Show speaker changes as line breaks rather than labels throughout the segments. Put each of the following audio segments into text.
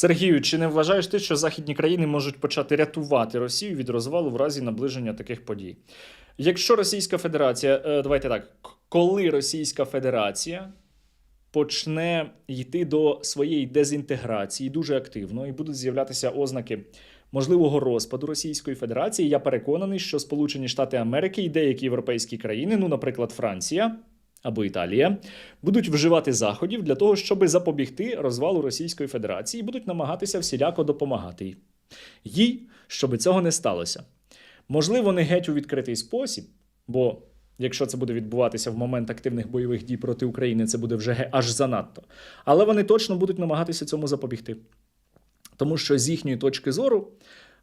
Сергію, чи не вважаєш ти, що західні країни можуть почати рятувати Росію від розвалу в разі наближення таких подій? Якщо Російська Федерація, е, давайте так, коли Російська Федерація почне йти до своєї дезінтеграції дуже активно і будуть з'являтися ознаки можливого розпаду Російської Федерації, я переконаний, що Сполучені Штати Америки і деякі європейські країни, ну, наприклад, Франція або Італія, будуть вживати заходів для того, щоб запобігти розвалу Російської Федерації і будуть намагатися всіляко допомагати їй. щоб цього не сталося. Можливо, не геть у відкритий спосіб, бо якщо це буде відбуватися в момент активних бойових дій проти України, це буде вже аж занадто. Але вони точно будуть намагатися цьому запобігти. Тому що з їхньої точки зору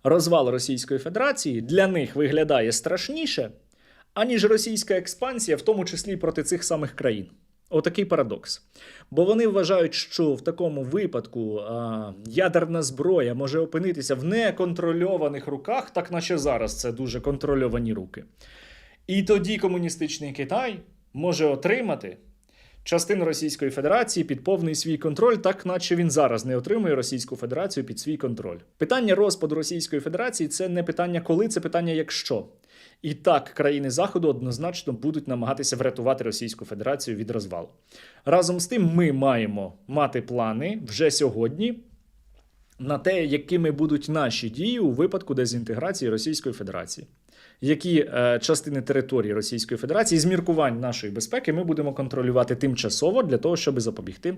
розвал Російської Федерації для них виглядає страшніше, аніж російська експансія, в тому числі проти цих самих країн. Отакий парадокс. Бо вони вважають, що в такому випадку а, ядерна зброя може опинитися в неконтрольованих руках, так наче зараз це дуже контрольовані руки. І тоді комуністичний Китай може отримати частину Російської Федерації під повний свій контроль, так наче він зараз не отримує Російську Федерацію під свій контроль. Питання розпаду Російської Федерації це не питання коли, це питання якщо. І так, країни Заходу однозначно будуть намагатися врятувати Російську Федерацію від розвалу. Разом з тим, ми маємо мати плани вже сьогодні на те, якими будуть наші дії у випадку дезінтеграції Російської Федерації. Які е, частини території Російської Федерації з міркувань нашої безпеки ми будемо контролювати тимчасово для того, щоб запобігти,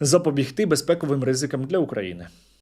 запобігти безпековим ризикам для України.